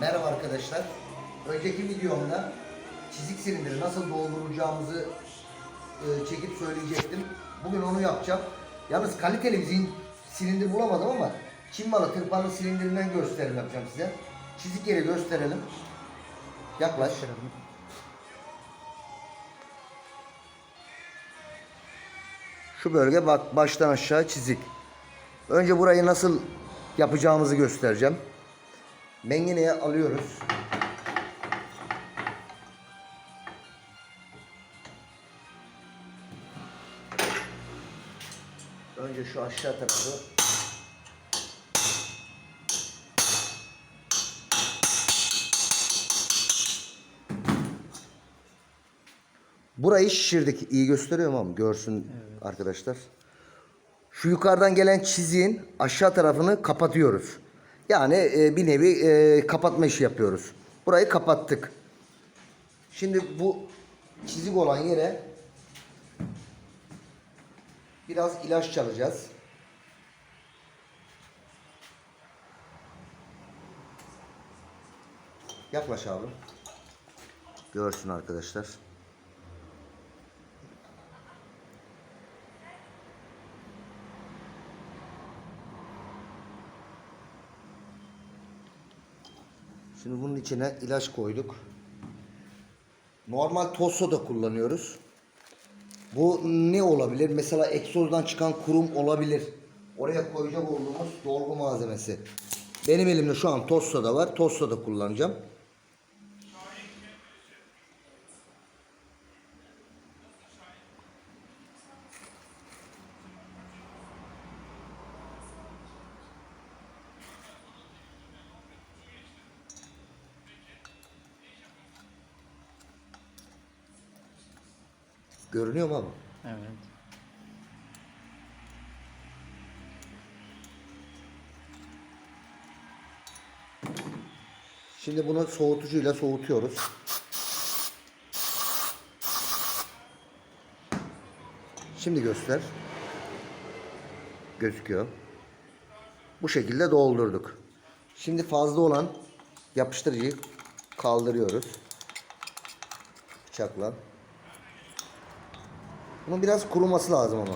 Merhaba arkadaşlar. Önceki videomda çizik silindiri nasıl dolduracağımızı e, çekip söyleyecektim. Bugün onu yapacağım. Yalnız kaliteli bir silindir bulamadım ama Çin malı tırpanlı silindirinden gösterim yapacağım size. Çizik yeri gösterelim. Yaklaş. Şu bölge bak baştan aşağı çizik. Önce burayı nasıl yapacağımızı göstereceğim. Mengeneye alıyoruz. Önce şu aşağı tarafı Burayı şişirdik. İyi gösteriyorum ama görsün arkadaşlar. Şu yukarıdan gelen çiziğin aşağı tarafını kapatıyoruz. Yani e, bir nevi e, kapatma işi yapıyoruz. Burayı kapattık. Şimdi bu çizik olan yere biraz ilaç çalacağız. Yaklaş abi. Görsün arkadaşlar. Şimdi bunun içine ilaç koyduk. Normal toz soda kullanıyoruz. Bu ne olabilir? Mesela egzozdan çıkan kurum olabilir. Oraya koyacak olduğumuz dolgu malzemesi. Benim elimde şu an toz soda var. Toz soda kullanacağım. Görünüyor mu abi? Evet. Şimdi bunu soğutucuyla soğutuyoruz. Şimdi göster. Gözüküyor. Bu şekilde doldurduk. Şimdi fazla olan yapıştırıcıyı kaldırıyoruz. Bıçakla. Bunun biraz kuruması lazım ama.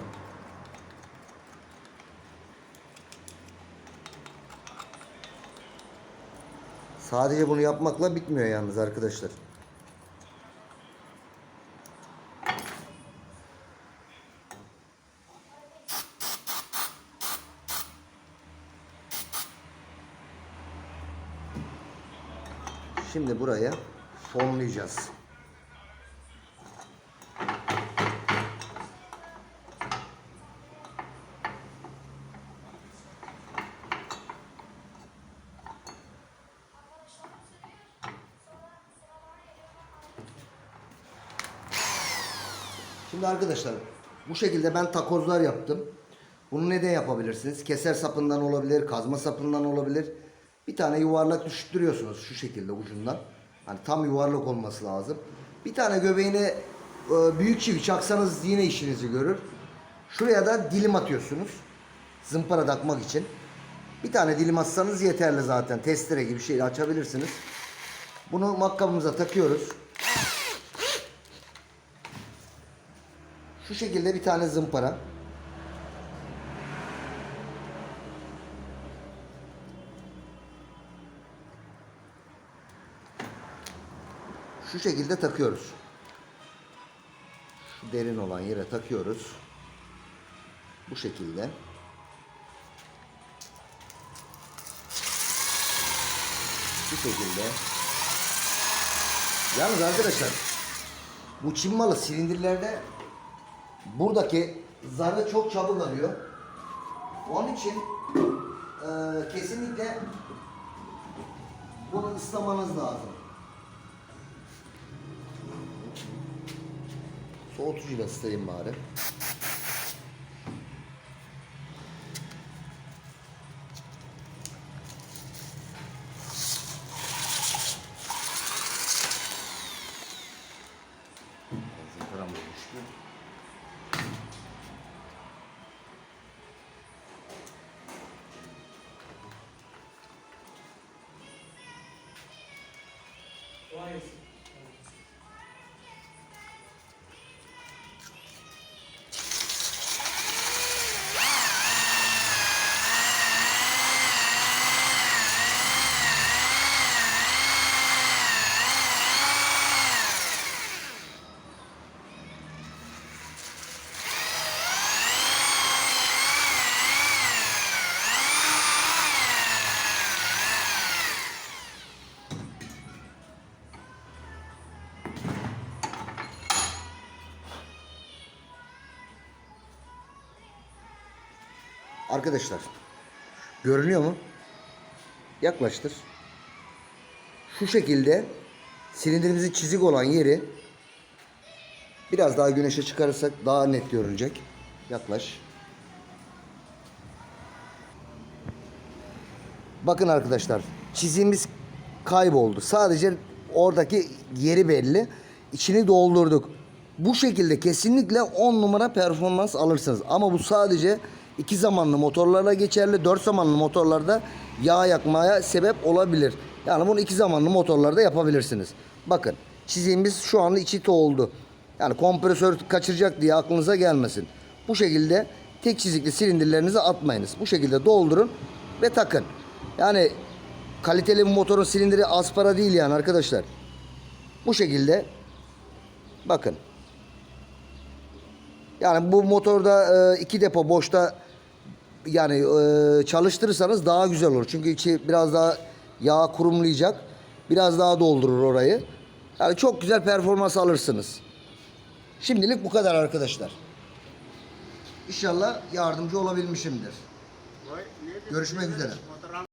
Sadece bunu yapmakla bitmiyor yalnız arkadaşlar. Şimdi buraya fonlayacağız. Şimdi arkadaşlar bu şekilde ben takozlar yaptım. Bunu neden yapabilirsiniz? Keser sapından olabilir, kazma sapından olabilir. Bir tane yuvarlak düşürtüyorsunuz şu şekilde ucundan. Hani tam yuvarlak olması lazım. Bir tane göbeğine e, büyük çivi çaksanız yine işinizi görür. Şuraya da dilim atıyorsunuz. Zımpara takmak için. Bir tane dilim atsanız yeterli zaten. Testere gibi şeyle açabilirsiniz. Bunu makkabımıza takıyoruz. Şu şekilde bir tane zımpara. Şu şekilde takıyoruz. Şu derin olan yere takıyoruz. Bu şekilde. Bu şekilde. Yalnız arkadaşlar bu Çin malı silindirlerde buradaki zarı çok çabuk alıyor. Onun için e, kesinlikle bunu ıslamanız lazım. Soğutucuyla ıslayayım bari. Zımparam da düştü. Arkadaşlar görünüyor mu? Yaklaştır. Şu şekilde silindirimizin çizik olan yeri biraz daha güneşe çıkarırsak daha net görünecek. Yaklaş. Bakın arkadaşlar çizimiz kayboldu. Sadece oradaki yeri belli. İçini doldurduk. Bu şekilde kesinlikle 10 numara performans alırsınız. Ama bu sadece iki zamanlı motorlarla geçerli. 4 zamanlı motorlarda yağ yakmaya sebep olabilir. Yani bunu iki zamanlı motorlarda yapabilirsiniz. Bakın çizimimiz şu anda içi oldu. Yani kompresör kaçıracak diye aklınıza gelmesin. Bu şekilde tek çizikli silindirlerinizi atmayınız. Bu şekilde doldurun ve takın. Yani kaliteli bir motorun silindiri az para değil yani arkadaşlar. Bu şekilde bakın. Yani bu motorda e, iki depo boşta yani e, çalıştırırsanız daha güzel olur. Çünkü içi biraz daha yağ kurumlayacak. Biraz daha doldurur orayı. Yani çok güzel performans alırsınız. Şimdilik bu kadar arkadaşlar. İnşallah yardımcı olabilmişimdir. Görüşmek üzere.